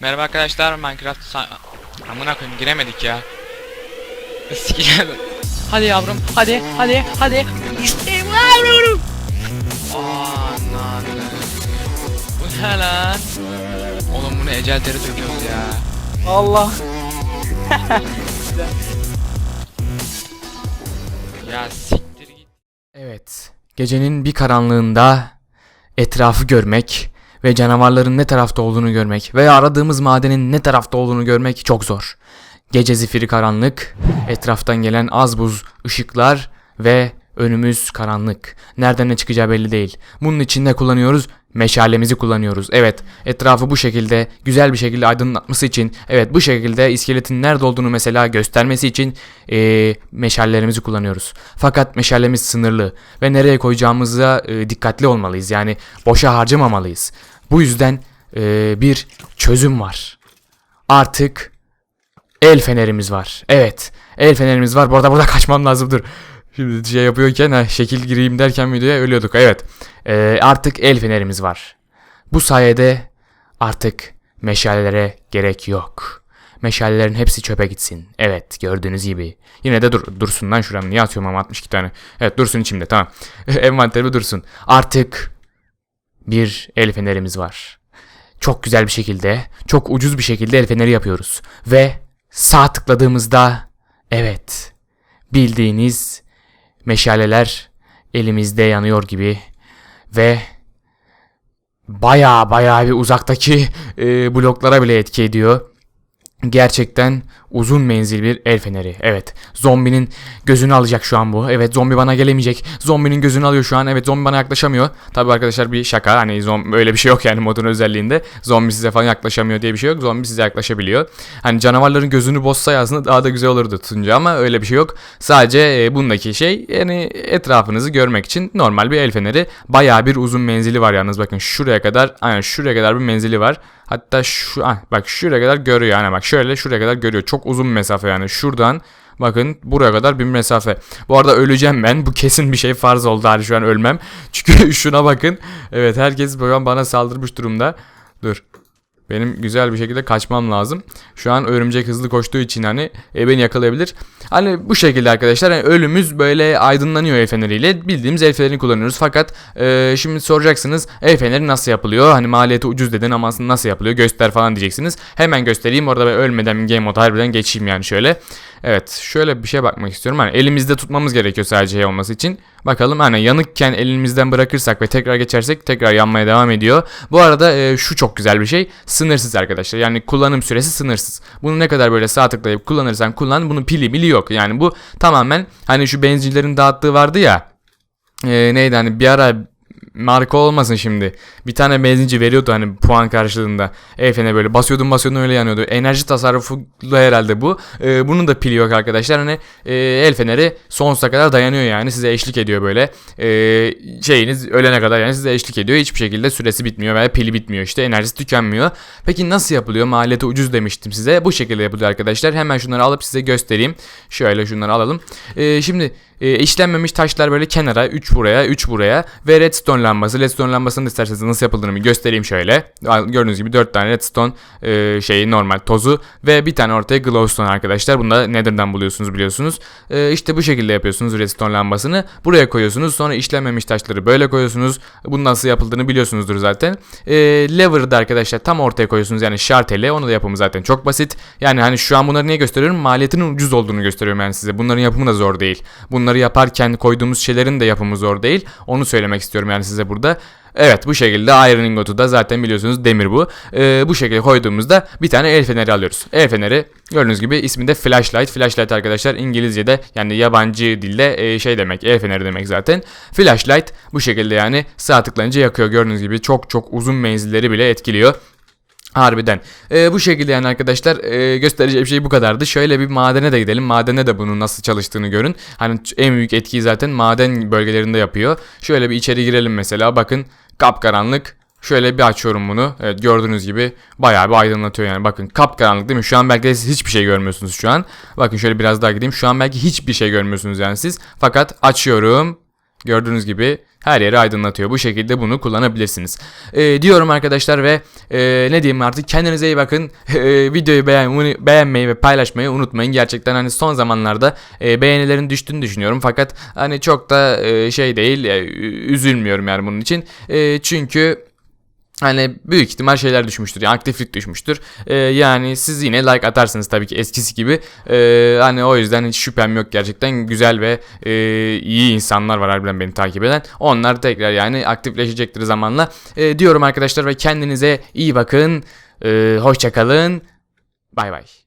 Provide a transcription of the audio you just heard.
Merhaba arkadaşlar Minecraft Amına koyayım giremedik ya. Sikeceğim. Hadi yavrum hadi hadi hadi. İstemiyorum. Anan. Bu ne lan? Oğlum bunu ecel deri döküyoruz ya. Allah. Ya siktir git. Evet, gecenin bir karanlığında etrafı görmek ve canavarların ne tarafta olduğunu görmek veya aradığımız madenin ne tarafta olduğunu görmek çok zor. Gece zifiri karanlık, etraftan gelen az buz ışıklar ve önümüz karanlık. Nereden ne çıkacağı belli değil. Bunun için ne kullanıyoruz? Meşalemizi kullanıyoruz. Evet, etrafı bu şekilde güzel bir şekilde aydınlatması için, evet bu şekilde iskeletin nerede olduğunu mesela göstermesi için eee, meşallerimizi kullanıyoruz. Fakat meşalemiz sınırlı ve nereye koyacağımıza eee, dikkatli olmalıyız. Yani boşa harcamamalıyız. Bu yüzden eee, bir çözüm var. Artık el fenerimiz var. Evet, el fenerimiz var. Bu arada burada kaçmam lazım dur. Şimdi şey yapıyorken ha, şekil gireyim derken videoya ölüyorduk. Evet. Ee, artık el fenerimiz var. Bu sayede artık meşalelere gerek yok. Meşalelerin hepsi çöpe gitsin. Evet gördüğünüz gibi. Yine de dur, dursun lan şuram. Niye atıyorum ama 62 tane. Evet dursun içimde tamam. Envanterimi dursun. Artık bir el fenerimiz var. Çok güzel bir şekilde, çok ucuz bir şekilde el feneri yapıyoruz. Ve sağ tıkladığımızda evet bildiğiniz meşaleler elimizde yanıyor gibi ve baya baya bir uzaktaki e, bloklara bile etki ediyor. Gerçekten uzun menzil bir el feneri. Evet. Zombinin gözünü alacak şu an bu. Evet zombi bana gelemeyecek. Zombinin gözünü alıyor şu an. Evet zombi bana yaklaşamıyor. Tabi arkadaşlar bir şaka. Hani zombi öyle bir şey yok yani modun özelliğinde. Zombi size falan yaklaşamıyor diye bir şey yok. Zombi size yaklaşabiliyor. Hani canavarların gözünü bozsa aslında daha da güzel olurdu tutunca ama öyle bir şey yok. Sadece e, bundaki şey yani etrafınızı görmek için normal bir el feneri. Bayağı bir uzun menzili var yalnız bakın şuraya kadar aynen şuraya kadar bir menzili var. Hatta şu ah, bak şuraya kadar görüyor yani bak şöyle şuraya kadar görüyor. Çok uzun mesafe yani şuradan bakın buraya kadar bir mesafe. Bu arada öleceğim ben. Bu kesin bir şey farz oldu hani şu an ölmem. Çünkü şuna bakın. Evet herkes bana saldırmış durumda. Dur. Benim güzel bir şekilde kaçmam lazım. Şu an örümcek hızlı koştuğu için hani e, beni yakalayabilir. Hani bu şekilde arkadaşlar hani ölümüz böyle aydınlanıyor el feneriyle. Bildiğimiz el fenerini kullanıyoruz. Fakat e, şimdi soracaksınız el feneri nasıl yapılıyor? Hani maliyeti ucuz dedin ama nasıl yapılıyor? Göster falan diyeceksiniz. Hemen göstereyim. Orada ben ölmeden game mode harbiden geçeyim yani şöyle. Evet şöyle bir şeye bakmak istiyorum. Hani elimizde tutmamız gerekiyor sadece şey olması için. Bakalım hani yanıkken elimizden bırakırsak ve tekrar geçersek tekrar yanmaya devam ediyor. Bu arada e, şu çok güzel bir şey. Sınırsız arkadaşlar. Yani kullanım süresi sınırsız. Bunu ne kadar böyle sağ tıklayıp kullanırsan kullan. Bunun pili mili yok. Yani bu tamamen hani şu benzincilerin dağıttığı vardı ya. E, neydi hani bir ara marka olmasın şimdi. Bir tane benzinci veriyordu hani puan karşılığında. Efene böyle basıyordun basıyordun öyle yanıyordu. Enerji tasarrufu herhalde bu. Ee, bunun da pili yok arkadaşlar. Hani e, el feneri sonsuza kadar dayanıyor yani. Size eşlik ediyor böyle. Ee, şeyiniz ölene kadar yani size eşlik ediyor. Hiçbir şekilde süresi bitmiyor veya pili bitmiyor işte. Enerjisi tükenmiyor. Peki nasıl yapılıyor? Maliyeti ucuz demiştim size. Bu şekilde yapılıyor arkadaşlar. Hemen şunları alıp size göstereyim. Şöyle şunları alalım. Ee, şimdi e, işlenmemiş taşlar böyle kenara 3 buraya 3 buraya ve redstone lambası. Redstone lambasını isterseniz nasıl yapıldığını göstereyim şöyle. Gördüğünüz gibi 4 tane redstone e, şeyi normal tozu ve bir tane ortaya glowstone arkadaşlar. Bunu da nether'dan buluyorsunuz biliyorsunuz. E, işte bu şekilde yapıyorsunuz redstone lambasını. Buraya koyuyorsunuz. Sonra işlenmemiş taşları böyle koyuyorsunuz. Bunun nasıl yapıldığını biliyorsunuzdur zaten. E, lever'ı da arkadaşlar tam ortaya koyuyorsunuz. Yani şarteli. Onu da yapımı zaten çok basit. Yani hani şu an bunları niye gösteriyorum? Maliyetinin ucuz olduğunu gösteriyorum yani size. Bunların yapımı da zor değil. Bunları yaparken koyduğumuz şeylerin de yapımı zor değil. Onu söylemek istiyorum yani size burada. Evet bu şekilde Iron Ingot'u da zaten biliyorsunuz demir bu. Ee, bu şekilde koyduğumuzda bir tane el feneri alıyoruz. El feneri gördüğünüz gibi isminde flashlight. Flashlight arkadaşlar İngilizce'de yani yabancı dilde e, şey demek el feneri demek zaten. Flashlight bu şekilde yani sağ tıklayınca yakıyor gördüğünüz gibi çok çok uzun menzilleri bile etkiliyor. Harbiden. Ee, bu şekilde yani arkadaşlar e, göstereceğim şey bu kadardı. Şöyle bir madene de gidelim. Madene de bunun nasıl çalıştığını görün. Hani en büyük etkiyi zaten maden bölgelerinde yapıyor. Şöyle bir içeri girelim mesela. Bakın kapkaranlık. Şöyle bir açıyorum bunu. Evet gördüğünüz gibi bayağı bir aydınlatıyor yani. Bakın kapkaranlık değil mi? Şu an belki de siz hiçbir şey görmüyorsunuz şu an. Bakın şöyle biraz daha gideyim. Şu an belki hiçbir şey görmüyorsunuz yani siz. Fakat açıyorum. Gördüğünüz gibi her yeri aydınlatıyor. Bu şekilde bunu kullanabilirsiniz. Ee, diyorum arkadaşlar ve e, ne diyeyim artık kendinize iyi bakın. Ee, videoyu beğen, beğenmeyi ve paylaşmayı unutmayın. Gerçekten hani son zamanlarda e, beğenilerin düştüğünü düşünüyorum. Fakat hani çok da e, şey değil. e, üzülmüyorum yani bunun için. E, çünkü Hani büyük ihtimal şeyler düşmüştür yani aktiflik düşmüştür. Ee, yani siz yine like atarsınız tabii ki eskisi gibi. Ee, hani o yüzden hiç şüphem yok gerçekten güzel ve e, iyi insanlar var harbiden beni takip eden. Onlar tekrar yani aktifleşecektir zamanla. Ee, diyorum arkadaşlar ve kendinize iyi bakın. Ee, hoşça kalın. Bay bay.